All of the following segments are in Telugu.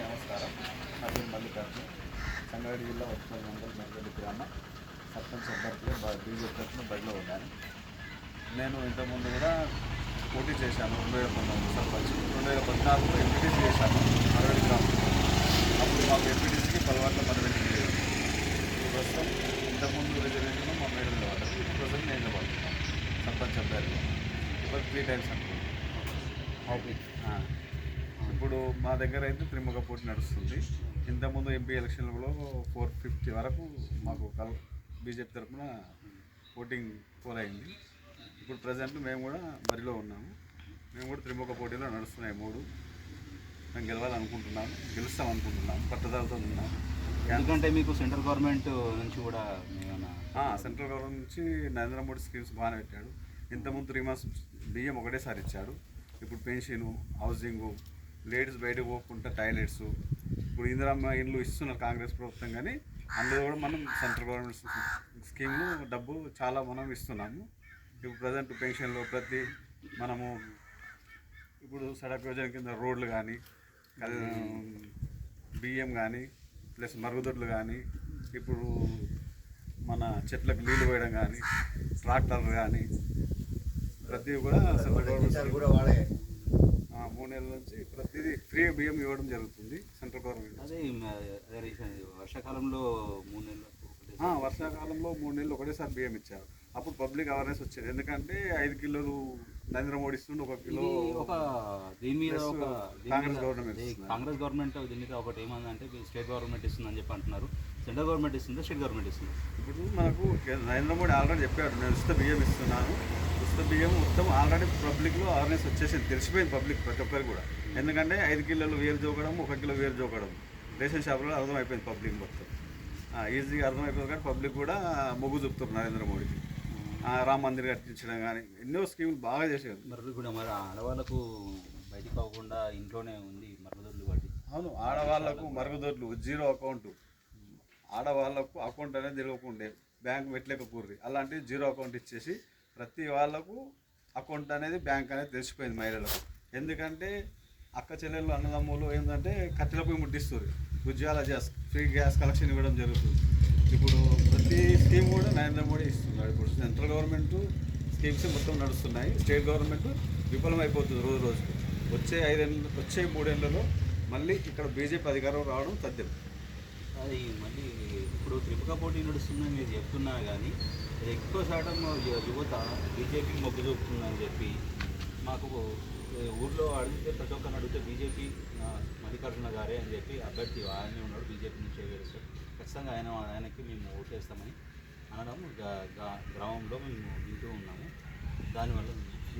అందరికీ నమస్కారం. నా పేరు మల్లికార్జున్. సంగారెడ్డి జిల్లా వత్సల మండలం మెరగడ్డి గ్రామ. సర్పంచ్ అభ్యర్థిగా బీజేపీ తరఫున బడిలో ఉన్నాను. నేను ఇంతకుముందు కూడా పోటీ చేశాను. రెండు వేల పంతొమ్మిది సర్పంచ్ రెండు వేల పద్నాలుగులో ఎంపీటీసీ చేశాను. మరగడి గ్రామం. అప్పుడు మాకు ఎంపీటీసీకి పలువాట్ల మరగడి లేదు. ప్రస్తుతం ఇంతకుముందు రిజర్వేషన్ మా మేడం పడ్డది ఇప్పుడు ప్రస్తుతం నేను నిలబడుతున్నాను సర్పంచ్ అభ్యర్థిగా. ఇప్పుడు త్రీ టైమ్స్ అనుకుంటున్నాను. ఆ. ఇప్పుడు మా దగ్గర అయితే త్రిముఖ పోటీ నడుస్తుంది. ఇంతకుముందు ఎంపీ ఎలక్షన్లలో ఫోర్ ఫిఫ్టీ వరకు మాకు కల్ బీజేపీ తరఫున ఓటింగ్ పోల్ అయింది ఇప్పుడు ప్రజెంట్ మేము కూడా బరిలో ఉన్నాము. మేము కూడా త్రిముఖ పోటీలో నడుస్తున్నాయి మూడు. మేము గెలవాలనుకుంటున్నాము గెలుస్తాం అనుకుంటున్నాము పట్టుదలతో ఉన్నాము. ఎందుకంటే మీకు సెంట్రల్ గవర్నమెంట్ నుంచి కూడా సెంట్రల్ గవర్నమెంట్ నుంచి నరేంద్ర మోడీ స్కీమ్స్ బాగానే పెట్టాడు. ఇంతకుముందు త్రీ మంత్స్ బియ్యం ఒకటేసారి ఇచ్చాడు ఇప్పుడు పెన్షన్ హౌసింగ్ లేడీస్ బయటకు పోకుండా టాయిలెట్స్. ఇప్పుడు ఇందిరమ్మ ఇండ్లు ఇస్తున్నారు కాంగ్రెస్ ప్రభుత్వం కానీ అందులో కూడా మనం సెంట్రల్ గవర్నమెంట్ స్కీమ్లు డబ్బు చాలా మనం ఇస్తున్నాము. ఇప్పుడు ప్రజెంట్ పెన్షన్లో ప్రతి మనము ఇప్పుడు సడక్ యోజన కింద రోడ్లు కానీ బియ్యం కానీ ప్లస్ మరుగుదొడ్లు కానీ ఇప్పుడు మన చెట్లకు నీళ్ళు పోయడం కానీ ట్రాక్టర్లు కానీ ప్రతి కూడా సెంట్రల్ గవర్నమెంట్ కూడా వాడే. మూడు నెలల నుంచి ప్రతిదీ ఫ్రీ బియ్యం ఇవ్వడం జరుగుతుంది సెంట్రల్ గవర్నమెంట్ అదే వర్షాకాలంలో మూడు ఆ, వర్షాకాలంలో మూడు నెలలు ఒకటేసారి బియ్యం ఇచ్చారు. అప్పుడు పబ్లిక్ అవేర్నెస్ వచ్చేది. ఎందుకంటే ఐదు కిలోలు నరేంద్ర మోడీ ఇస్తుండే ఒక కిలో ఒక దీని మీద Plus ఒక కాంగ్రెస్ గవర్నమెంట్. కాంగ్రెస్ గవర్నమెంట్ దీని మీద ఒకటి ఏమందంటే స్టేట్ గవర్నమెంట్ ఇస్తుందని చెప్పి అంటున్నారు. సెంట్రల్ గవర్నమెంట్ ఇస్తుందా స్టేట్ గవర్నమెంట్ ఇస్తుందా? ఇప్పుడు మనకు నరేంద్ర మోడీ ఆల్రెడీ చెప్పాడు నేను ఉచిత బియ్యం ఇస్తున్నాను. బియ్యం మొత్తం ఆల్రెడీ పబ్లిక్లో అవేర్నెస్ వచ్చేసింది. తెలిసిపోయింది పబ్లిక్ ప్రతి ఒక్కరు కూడా. ఎందుకంటే ఐదు కిలోలు వేరు జోకడం ఒక కిలో వేరు జోకడం రేషన్ షాపులో అర్థమైపోయింది పబ్లిక్ మొత్తం. ఈజీగా అర్థమైపోయింది కానీ పబ్లిక్ కూడా మొగ్గు చూపుతారు నరేంద్ర మోడీకి. రామ్ మందిర్ కట్టించడం కానీ ఎన్నో స్కీములు బాగా చేశారు. మరి ఇప్పుడు మరి ఆడవాళ్ళకు బయటికి పోకుండా ఇంట్లోనే ఉంది మరుగుదొడ్లు బట్టి అవును ఆడవాళ్ళకు మరుగుదొడ్లు జీరో అకౌంట్ ఆడవాళ్ళకు అకౌంట్ అనేది తెలియకుండే బ్యాంక్ పెట్టలేకపోర్రి అలాంటి జీరో అకౌంట్ ఇచ్చేసి ప్రతి వాళ్ళకు అకౌంట్ అనేది బ్యాంక్ అనేది తెలిసిపోయింది మహిళలకు. ఎందుకంటే అక్క చెల్లెళ్ళు అన్నదమ్ములు ఏంటంటే కట్టెల పొయ్యి ముట్టిస్తుంది ఉద్యోగాల గ్యాస్ ఫ్రీ గ్యాస్ కలెక్షన్ ఇవ్వడం జరుగుతుంది. ఇప్పుడు ప్రతి స్కీమ్ కూడా నరేంద్ర మోడీ ఇస్తున్నాడు. ఇప్పుడు సెంట్రల్ గవర్నమెంట్ స్కీమ్స్ మొత్తం నడుస్తున్నాయి. స్టేట్ గవర్నమెంట్ విఫలమైపోతుంది రోజు రోజుకు. వచ్చే ఐదేళ్ళు వచ్చే మూడేళ్ళలో మళ్ళీ ఇక్కడ బీజేపీ అధికారం రావడం తథ్యం. అది మళ్ళీ ఇప్పుడు త్రిపుక పోటీ నడుస్తుందని మీరు చెప్తున్నారు కానీ ఎక్కువ శాతం యువత బీజేపీ మొగ్గు చూపుతుందని చెప్పి మాకు ఊళ్ళో ఊర్లో అడిగితే ప్రతి ఒక్కరిని అడిగితే బీజేపీ మల్లికార్జున గారే అని చెప్పి అభ్యర్థి ఆయనే ఉన్నాడు బీజేపీ నుంచి గెలుస్తాడు ఖచ్చితంగా ఆయన ఆయనకి మేము ఓటేస్తామని అనడం గ్రామంలో మేము వింటూ ఉన్నాము. దానివల్ల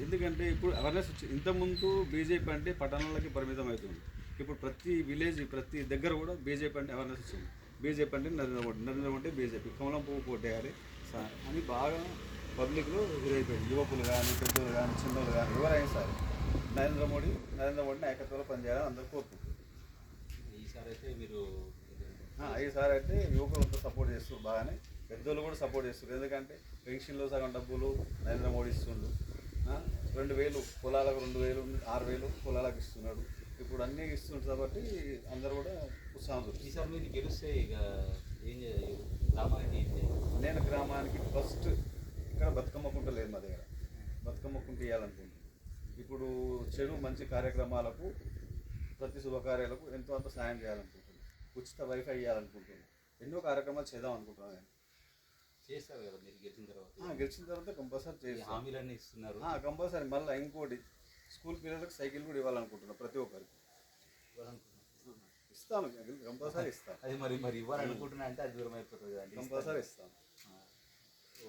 ఎందుకంటే ఇప్పుడు అవేర్నెస్ వచ్చి ఇంతకుముందు బీజేపీ అంటే పట్టణాలకి పరిమితం అవుతుంది. ఇప్పుడు ప్రతి విలేజ్ ప్రతి దగ్గర కూడా బీజేపీ అంటే అవేర్నెస్ వచ్చింది. బీజేపీ అంటే నరేంద్ర మోడీ నరేంద్ర మోడీ బీజేపీ. కమలం పువ్వు పోటేయాలి సార్. అని బాగా పబ్లిక్లో ఇదైపోయింది యువకులు కానీ పెద్దలు కానీ చిన్నలు కానీ ఎవరైనా సరే నరేంద్ర మోడీ నరేంద్ర మోడీ నాయకత్వంలో పనిచేయాలని అందరూ కోరుకుంటున్నారు. ఈసారి అయితే మీరు ఈసారి అయితే యువకులు అంతా సపోర్ట్ చేస్తారు బాగానే పెద్దోళ్ళు కూడా సపోర్ట్ చేస్తారు ఎందుకంటే పెన్షన్లో సగం డబ్బులు నరేంద్ర మోడీ ఇస్తుండు. రెండు వేలు పొలాలకు రెండు వేలు ఆరు వేలు పొలాలకు ఇస్తున్నాడు. ఇప్పుడు అన్నీ ఇస్తున్నాడు కాబట్టి అందరూ కూడా ఉత్సాహం ఈసారి మీరు గెలిస్తే ఇక ఏం చేయాలి నేను గ్రామానికి ఫస్ట్ ఇక్కడ బతుకమ్మ కుంట లేదు మా దగ్గర. బతుకమ్మ కుంట ఇవ్వాలనుకుంటున్నాను ఇప్పుడు చెడు మంచి కార్యక్రమాలకు ప్రతి శుభకార్యాలకు ఎంతో అంత సాయం చేయాలనుకుంటున్నాను ఉచిత వైఫై ఇవ్వాలనుకుంటున్నాను ఎన్నో కార్యక్రమాలు చేద్దాం అనుకుంటున్నాను నేను. చేస్తారు కదా మీరు గెలిచిన తర్వాత? గెలిచిన తర్వాత కంపల్సరీ చేస్తాను హామీలన్నీ ఇస్తున్నారు. కంపల్సరీ. మళ్ళీ ఇంకోటి స్కూల్ పిల్లలకు సైకిల్ కూడా ఇవ్వాలనుకుంటున్నాను ప్రతి ఒక్కరికి. ఇస్తాను కంపల్సరీ ఇస్తాను. అది మరి మరి ఇవ్వాలనుకుంటున్నా అంటే అది దూరం అయిపోతుంది కదండి. కంపల్సరీ ఇస్తాను.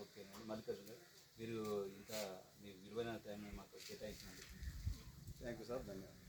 ఓకేనండి మల్లికార్జున గారు మీరు ఇంత మీ విలువైన టైం మాకు కేటాయించినందుకు. Thank you sir. ధన్యవాదాలు.